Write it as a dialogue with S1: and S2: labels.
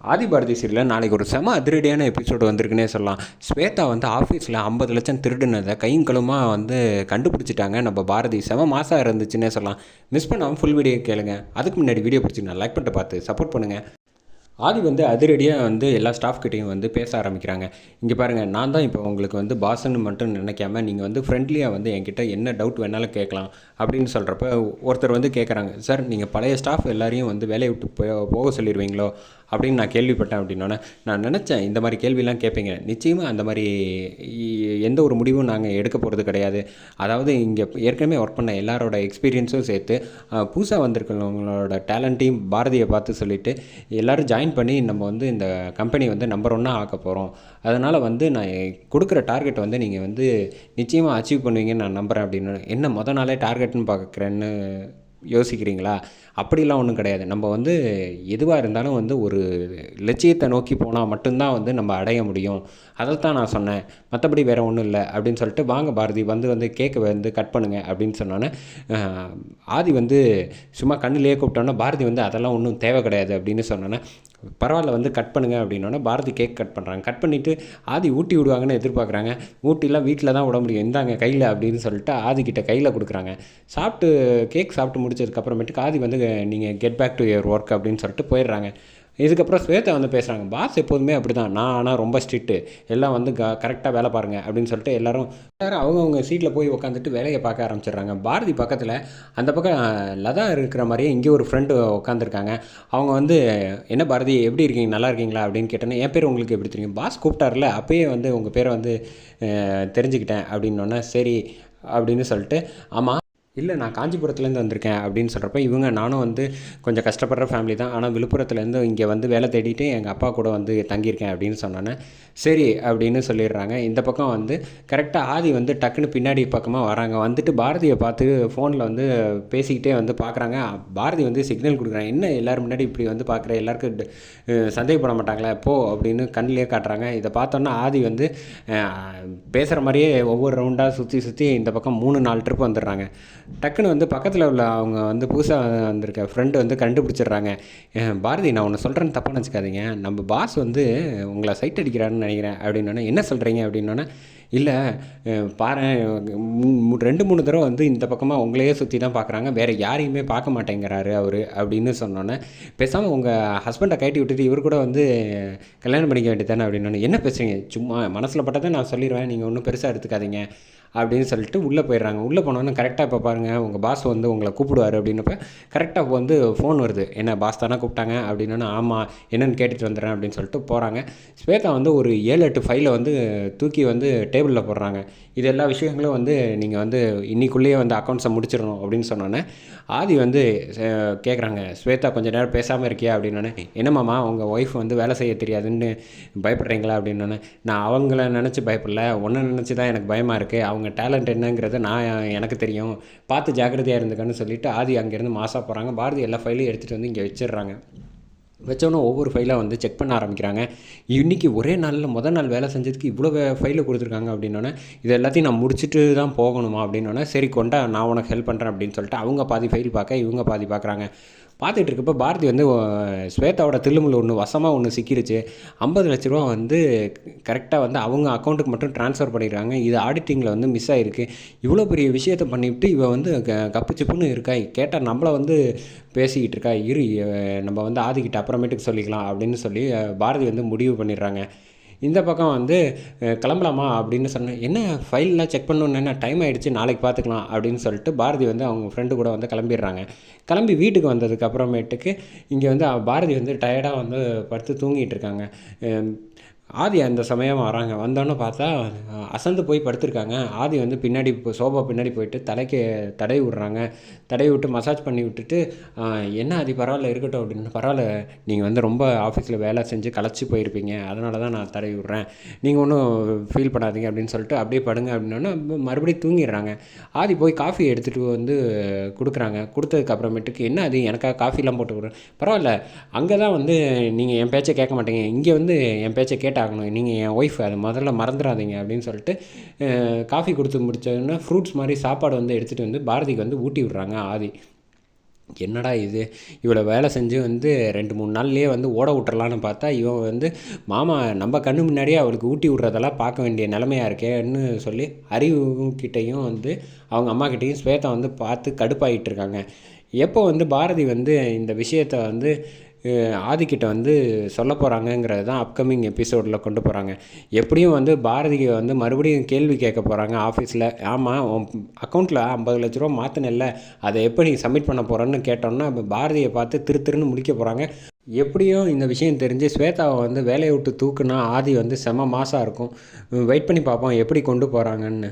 S1: ஆதி பாரதி சீரியலில் நாளைக்கு ஒரு செம அதிரடியான எபிசோடு வந்திருக்குன்னே சொல்லலாம். ஸ்வேதா வந்து ஆஃபீஸில் ஐம்பது லட்சம் திருடுனதை கையும் கழுமாக வந்து கண்டுபிடிச்சிட்டாங்க. நம்ம பாரதி செம மாசாக இருந்துச்சுன்னே சொல்லலாம். மிஸ் பண்ணாமல் ஃபுல் வீடியோ கேளுங்க. அதுக்கு முன்னாடி வீடியோ பிடிச்சிங்கன்னா லைக் பண்ணிட்டு பார்த்து சப்போர்ட் பண்ணுங்கள் ஆதி வந்து அதிரடியாக வந்து எல்லா ஸ்டாஃப் கிட்டேயும் வந்து பேச ஆரம்பிக்கிறாங்க. இங்கே பாருங்கள் நான் தான் இப்போ உங்களுக்கு வந்து பாசன்னு மட்டும் நினைக்காம நீங்கள் வந்து ஃப்ரெண்ட்லியாக வந்து என்கிட்ட என்ன டவுட் வேணாலும் கேட்கலாம் அப்படின்னு சொல்கிறப்ப ஒருத்தர் வந்து கேட்குறாங்க சார் நீங்கள் பழைய ஸ்டாஃப் எல்லாரையும் வந்து வேலையை விட்டு போ- போக சொல்லிடுவீங்களோ அப்படின்னு நான் கேள்விப்பட்டேன் அப்படின்னோடனே நான் நினச்சேன் இந்த மாதிரி கேள்விலாம் கேட்பீங்க. நிச்சயமாக அந்த மாதிரி எந்த ஒரு முடிவும் நாங்கள் எடுக்க போகிறது கிடையாது. அதாவது இங்கே ஏற்கனவே ஒர்க் பண்ண எல்லாரோட எக்ஸ்பீரியன்ஸும் சேர்த்து புதுசாக வந்திருக்கிறவங்களோட டேலண்ட்டையும் பாரதியை பார்த்து சொல்லிவிட்டு எல்லோரும் ஜாயின் பண்ணி நம்ம வந்து இந்த கம்பெனி வந்து நம்பர் ஒன்னாக ஆக்க போகிறோம் அதனால் வந்து நான் கொடுக்குற டார்கெட் வந்து நீங்கள் வந்து நிச்சயமாக அச்சீவ் பண்ணுவீங்கன்னு நான் நம்புகிறேன் அப்படின்னு என்ன முத நாளே டார்கெட்னு பார்க்குறேன்னு யோசிக்கிறீங்களா? அப்படிலாம் ஒன்றும் கிடையாது. நம்ம வந்து எதுவாக இருந்தாலும் வந்து ஒரு லட்சியத்தை நோக்கி போனால் மட்டும்தான் வந்து நம்ம அடைய முடியும். அதைத்தான் நான் சொன்னேன். மற்றபடி வேறு ஒன்றும் இல்லை அப்படின்னு சொல்லிட்டு வாங்க பாரதி வந்து வந்து கேக்கை வந்து கட் பண்ணுங்க அப்படின்னு சொன்னோன்னே ஆதி வந்து சும்மா கண்ணிலேயே கூப்பிட்டோன்னா பாரதி வந்து அதெல்லாம் ஒன்றும் தேவை கிடையாது அப்படின்னு சொன்னோன்னே பரவாயில்ல வந்து கட் பண்ணுங்க அப்படின்னோடனே பாரதி கேக் கட் பண்ணுறாங்க கட் பண்ணிவிட்டு ஆதி ஊட்டி விடுவாங்கன்னு எதிர்பார்க்குறாங்க. ஊட்டிலாம் வீட்டில் தான் விட முடியும். இந்தாங்க கையில் அப்படின்னு சொல்லிட்டு ஆதி கிட்ட கையில் கொடுக்குறாங்க. சாப்பிட்டு கேக் சாப்பிட்டு முடிச்சதுக்கப்புறமேட்டுக்கு ஆதி வந்து நீங்கள் get back to your work அப்படின்னு சொல்லிட்டு போயிடுறாங்க. இதுக்கப்புறம் ஸ்வேதா வந்து பேசுகிறாங்க பாஸ் எப்போதுமே அப்படி தான் நான் ஆனால் ரொம்ப ஸ்ட்ரிக்ட்டு. எல்லாம் வந்து க கரெக்டாக வேலை பாருங்கள் அப்படின்னு சொல்லிட்டு எல்லோரும் எல்லாரும் அவங்கவுங்க சீட்டில் போய் உட்காந்துட்டு வேலையை பார்க்க ஆரம்பிச்சிடுறாங்க. பாரதி பக்கத்தில் அந்த பக்கம் லதா இருக்கிற மாதிரியே இங்கே ஒரு ஃப்ரெண்டு உட்காந்துருக்காங்க அவங்க வந்து என்ன பாரதி எப்படி இருக்கீங்க? நல்லா இருக்கீங்களா? அப்படின்னு கேட்டோன்னே என் பேர் உங்களுக்கு எப்படி தெரியும்? பாஸ் கூப்பிட்டார்ல அப்பயே வந்து உங்கள் பேரை வந்து தெரிஞ்சுக்கிட்டேன். அப்படின்னோடனே சரி அப்படின்னு சொல்லிட்டு ஆமாம் இல்லை நான் காஞ்சிபுரத்துலேருந்து வந்திருக்கேன் அப்படின்னு சொல்கிறப்ப இவங்க நானும் வந்து கொஞ்சம் கஷ்டப்படுற ஃபேமிலி தான். ஆனால் விழுப்புரத்துலேருந்து இங்கே வந்து வேலை தேடிட்டு எங்கள் அப்பா கூட வந்து தங்கியிருக்கேன் அப்படின்னு சொன்னோன்னே சரி அப்படின்னு சொல்லிடுறாங்க. இந்த பக்கம் வந்து கரெக்டாக ஆதி வந்து டக்குன்னு பின்னாடி பக்கமாக வராங்க. வந்துட்டு பாரதியை பார்த்து ஃபோனில் வந்து பேசிக்கிட்டே வந்து பார்க்குறாங்க. பாரதி வந்து சிக்னல் கொடுக்குறாங்க. என்ன எல்லோரும் முன்னாடி இப்படி வந்து பார்க்குற? எல்லாருக்கும் சந்தேகப்பட மாட்டாங்களே? போ அப்படின்னு கண்ணிலே காட்டுறாங்க. இதை பார்த்தோன்னா ஆதி வந்து பேசுகிற மாதிரியே ஒவ்வொரு ரவுண்டாக சுற்றி சுற்றி இந்த பக்கம் மூணு நாலு ட்ரிப் வந்துடுறாங்க. டக்குன்னு வந்து பக்கத்தில் உள்ள அவங்க வந்து புதுசாக வந்திருக்க ஃப்ரெண்டு வந்து கண்டுபிடிச்சிடுறாங்க. பாரதி நான் ஒன்று சொல்கிறேன்னு தப்பாக நினச்சிக்காதீங்க நம்ம பாஸ் வந்து உங்களை சைட் அடிக்கிறாருன்னு நினைக்கிறேன். அப்படின்னோடனே என்ன சொல்கிறீங்க அப்படின்னோடனே இல்லை பாரு ரெண்டு மூணு தடவை வந்து இந்த பக்கமாக உங்களையே சுற்றி தான் பார்க்குறாங்க வேறு யாரையுமே பார்க்க மாட்டேங்கிறாரு அவர் அப்படின்னு சொன்னோன்னே பேசாமல் உங்கள் ஹஸ்பண்டை கட்டி விட்டுட்டு இவர் கூட வந்து கல்யாணம் பண்ணிக்க வேண்டியதானே அப்படின்னு என்ன பேசுறீங்க சும்மா மனசில் பட்டதை நான் சொல்லிடுவேன் நீங்கள் ஒன்றும் பெருசாக எடுத்துக்காதீங்க அப்படின்னு சொல்லிட்டு உள்ளே போயிடுறாங்க. உள்ளே போனோன்னே கரெக்டாக இப்போ பாருங்கள் உங்கள் பாஸ் வந்து உங்களை கூப்பிடுவார் அப்படின்னப்ப கரெக்டாக வந்து ஃபோன் வருது. என்ன பாஸ் தானே கூப்பிட்டாங்க? அப்படின்னா ஆமாம் என்னென்னு கேட்டுட்டு வந்துடுறேன் அப்படின்னு சொல்லிட்டு போகிறாங்க ஸ்வேதா வந்து ஒரு ஏழு எட்டு ஃபைலை வந்து தூக்கி வந்து டேபிளில் போடுறாங்க. இது எல்லா விஷயங்களும் வந்து நீங்கள் வந்து இன்றைக்குள்ளேயே வந்து அக்கௌண்ட்ஸை முடிச்சிடணும் அப்படின்னு சொன்னோன்னே ஆதி வந்து கேட்குறாங்க ஸ்வேதா கொஞ்சம் நேரம் பேசாமல் இருக்கியா? அப்படின்னோடனே என்னமாம்மா உங்கள் ஒய்ஃப் வந்து வேலை செய்ய தெரியாதுன்னு பயப்படுறீங்களா? அப்படின்னோடனே நான் அவங்கள நினச்சி பயப்படல. ஒன்றை நினச்சி தான் எனக்கு பயமாக இருக்குது அவங்க டேலண்ட் என்னங்கிறத நான் எனக்கு தெரியும். பார்த்து ஜாக்கிரதையாக இருந்துக்கன்னு சொல்லிட்டு ஆதி அங்கேருந்து மாசாக போகிறாங்க பாரதி எல்லா ஃபைலையும் எடுத்துகிட்டு வந்து இங்கே வச்சிடுறாங்க. வச்சோன்னே ஒவ்வொரு ஃபைலாக வந்து செக் பண்ண ஆரம்பிக்கிறாங்க. இன்றைக்கி ஒரே நாளில் முதல் நாள் வேலை செஞ்சதுக்கு இவ்வளோ ஃபைலை கொடுத்துருக்காங்க அப்படின்னோடனே இது எல்லாத்தையும் நான் முடிச்சுட்டு தான் போகணுமா அப்படின்னோடனே சரி கொண்டா நான் உனக்கு ஹெல்ப் பண்ணுறேன் அப்படின்னு சொல்லிட்டு அவங்க பாதி ஃபைல் பார்க்க இவங்க பாதி பார்க்குறாங்க. பார்த்துட்டு இருக்கப்போ பாரதி வந்து ஸ்வேதாவோட தில்லுமுள்ள ஒன்று வசமாக ஒன்று சிக்கிருச்சு. ஐம்பது லட்ச ரூபா வந்து கரெக்டாக வந்து அவங்க அக்கௌண்ட்டுக்கு மட்டும் ட்ரான்ஸ்ஃபர் பண்ணிடுறாங்க. இது ஆடிட்டிங்கில் வந்து மிஸ் ஆகிருக்கு இவ்வளோ பெரிய விஷயத்தை பண்ணிவிட்டு இவன் வந்து க கப்பு சிப்புன்னு இருக்கா. கேட்டால் நம்மளை வந்து பேசிக்கிட்டு இருக்கா இரு நம்ம வந்து ஆதிக்கிட்ட அப்புறமேட்டுக்கு சொல்லிக்கலாம் அப்படின்னு சொல்லி பாரதி வந்து முடிவு பண்ணிடுறாங்க. இந்த பக்கம் வந்து கிளம்பலாமா அப்படின்னு சொன்னேன் என்ன ஃபைல்லாம் செக் பண்ணணுன்னு என்ன டைம் ஆகிடுச்சு நாளைக்கு பார்த்துக்கலாம் அப்படின்னு சொல்லிட்டு பாரதி வந்து அவங்க ஃப்ரெண்டு கூட வந்து கிளம்பிடுறாங்க. கிளம்பி வீட்டுக்கு வந்ததுக்கு அப்புறமேட்டுக்கு இங்கே வந்து பாரதி வந்து டயர்டாக வந்து படுத்து தூங்கிட்டு இருக்காங்க. ஆதி அந்த சமயம் வராங்க. வந்தோன்னே பார்த்தா அசந்து போய் படுத்திருக்காங்க. ஆதி வந்து பின்னாடி இப்போ சோபா பின்னாடி போயிட்டு தலைக்கு தடவி விட்றாங்க. தடவி விட்டு மசாஜ் பண்ணி விட்டுட்டு என்ன ஆதி பரவாயில்ல இருக்கட்டும் அப்படின்னு. பரவாயில்ல நீங்கள் வந்து ரொம்ப ஆஃபீஸில் வேலை செஞ்சு களைச்சி போயிருப்பீங்க. அதனால தான் நான் தடவி விட்றேன். நீங்கள் ஒன்றும் ஃபீல் பண்ணாதீங்க அப்படின்னு சொல்லிட்டு அப்படியே படுங்க அப்படின்னோடனே மறுபடியும் தூங்கிடுறாங்க. ஆதி போய் காஃபி எடுத்துகிட்டு வந்து கொடுக்குறாங்க. கொடுத்ததுக்கு அப்புறமேட்டுக்கு என்ன அது எனக்காக காஃபிலாம் போட்டு கொடுக்குறேன் பரவாயில்ல அங்கே தான் வந்து நீங்கள் என் பேச்சை கேட்க மாட்டீங்க. இங்கே வந்து என் பேச்சை ஆகணும். நீங்கள் என் ஒய்ஃப் அதை முதல்ல மறந்துடாதீங்க அப்படின்னு சொல்லிட்டு காஃபி கொடுத்து முடிச்சோடனே ஃப்ரூட்ஸ் மாதிரி சாப்பாடு வந்து எடுத்துகிட்டு வந்து பாரதிக்கு வந்து ஊட்டி விடுறாங்க ஆதி. என்னடா இது? இவ்வளோ வேலை செஞ்சு வந்து ரெண்டு மூணு நாள்லேயே வந்து ஓட விட்டுறலான்னு பார்த்தா இவன் வந்து மாமா நம்ம கண்ணு முன்னாடியே அவளுக்கு ஊட்டி விட்றதெல்லாம் பார்க்க வேண்டிய நிலமையாக இருக்கேன்னு சொல்லி அறிவுக்கிட்டையும் வந்து அவங்க அம்மாக்கிட்டேயும் ஸ்வேதா வந்து பார்த்து கடுப்பாகிட்டு இருக்காங்க. எப்போ வந்து பாரதி வந்து இந்த விஷயத்த வந்து ஆதிக்கிட்ட வந்து சொல்ல போகிறாங்கங்கிறது தான் அப்கமிங் எபிசோடில் கொண்டு போகிறாங்க எப்படியும் வந்து பாரதிக்கு வந்து மறுபடியும் கேள்வி கேட்க போகிறாங்க ஆஃபீஸில் ஆமாம் உன் அக்கௌண்ட்டில் ஐம்பது லட்ச ரூபா மாற்றினில்ல அதை எப்போ நீ சப்மிட் பண்ண போகிறேன்னு கேட்டோம்னா இப்போ பாரதியை பார்த்து திரு திருன்னு முடிக்க போகிறாங்க எப்படியும் இந்த விஷயம் தெரிஞ்சு ஸ்வேதாவை வந்து வேலையை விட்டு தூக்குனா ஆதி வந்து செம மாசாக இருக்கும். வெயிட் பண்ணி பார்ப்போம் எப்படி கொண்டு போகிறாங்கன்னு